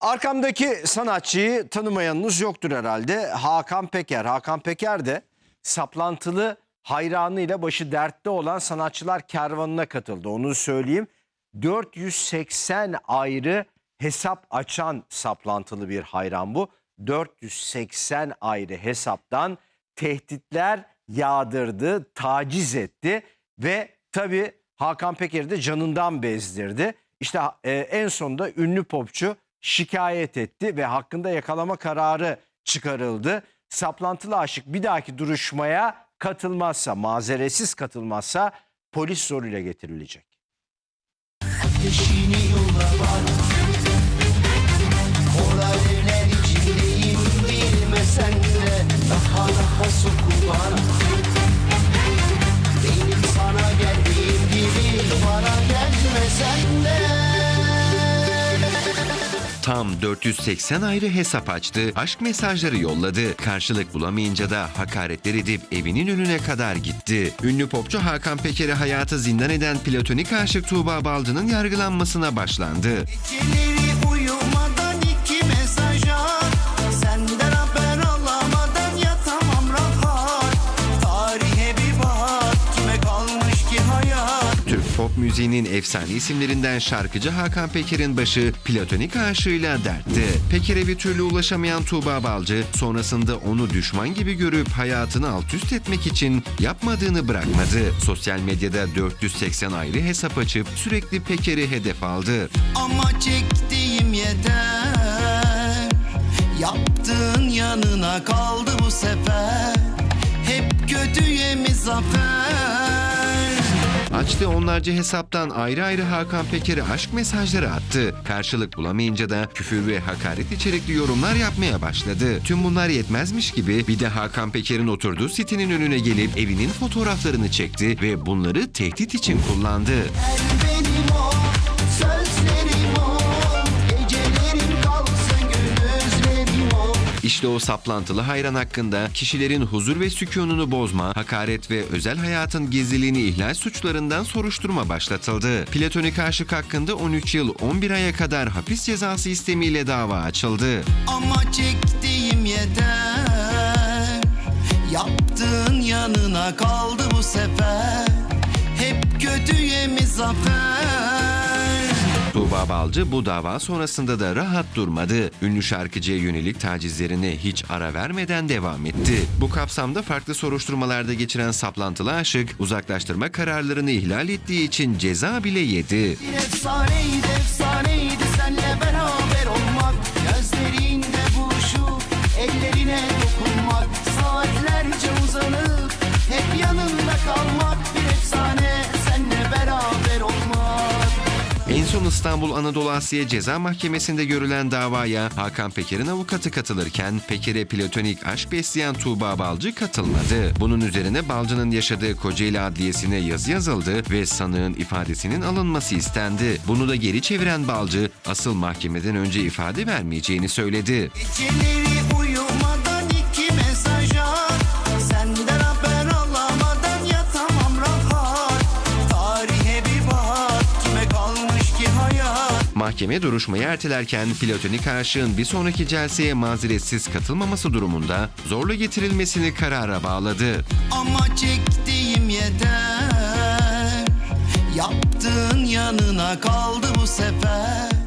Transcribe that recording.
Arkamdaki sanatçıyı tanımayanınız yoktur herhalde. Hakan Peker. Hakan Peker de saplantılı hayranıyla başı dertte olan sanatçılar kervanına katıldı. Onu söyleyeyim. 480 ayrı hesap açan saplantılı bir hayran bu. 480 ayrı hesaptan tehditler yağdırdı, taciz etti ve tabii Hakan Peker'i de canından bezdirdi. İşte e, en sonunda ünlü popçu şikayet etti ve hakkında yakalama kararı çıkarıldı. Saplantılı aşık bir dahaki duruşmaya katılmazsa, mazeretsiz katılmazsa polis zoruyla getirilecek. Ateşini yolla bana Tam 480 ayrı hesap açtı, aşk mesajları yolladı. Karşılık bulamayınca da hakaretler edip evinin önüne kadar gitti. Ünlü popçu Hakan Peker'i hayatı zindan eden platonik aşık Tuğba Balcı'nın yargılanmasına başlandı. Geceleri pop müziğinin efsane isimlerinden şarkıcı Hakan Peker'in başı platonik aşığıyla dertte. Peker'e bir türlü ulaşamayan Tuğba Balcı sonrasında onu düşman gibi görüp hayatını alt üst etmek için yapmadığını bırakmadı. Sosyal medyada 480 ayrı hesap açıp sürekli Peker'i hedef aldı. Ama çektiğim yeter Yaptığın yanına kaldı bu sefer Hep kötüye mi zafer Açtığı onlarca hesaptan ayrı ayrı Hakan Peker'e aşk mesajları attı. Karşılık bulamayınca da küfür ve hakaret içerikli yorumlar yapmaya başladı. Tüm bunlar yetmezmiş gibi bir de Hakan Peker'in oturduğu sitenin önüne gelip evinin fotoğraflarını çekti ve bunları tehdit için kullandı. Her İşte o saplantılı hayran hakkında kişilerin huzur ve sükununu bozma, hakaret ve özel hayatın gizliliğini ihlal suçlarından soruşturma başlatıldı. Platonik aşık hakkında 13 yıl 11 aya kadar hapis cezası istemiyle dava açıldı. Ama çektiğim yeter Yaptığın yanına kaldı bu sefer Hep kötüye mi zafer Tuğba Balcı bu dava sonrasında da rahat durmadı. Ünlü şarkıcıya yönelik tacizlerine hiç ara vermeden devam etti. Bu kapsamda farklı soruşturmalarda geçiren saplantılı aşık uzaklaştırma kararlarını ihlal ettiği için ceza bile yedi. Efsaneydi efsaneydi senle beraber İstanbul Anadolu Asya Ceza Mahkemesi'nde görülen davaya Hakan Peker'in avukatı katılırken Peker'e platonik aşk besleyen Tuğba Balcı katılmadı. Bunun üzerine Balcı'nın yaşadığı Kocaeli Adliyesi'ne yazı yazıldı ve sanığın ifadesinin alınması istendi. Bunu da geri çeviren Balcı asıl mahkemeden önce ifade vermeyeceğini söyledi. Geceleri uyumadan Mahkeme duruşmayı ertelerken platonik aşığın bir sonraki celseye mazeretsiz katılmaması durumunda zorla getirilmesini karara bağladı. Ama çektiğim yeter Yaptığın yanına kaldı bu sefer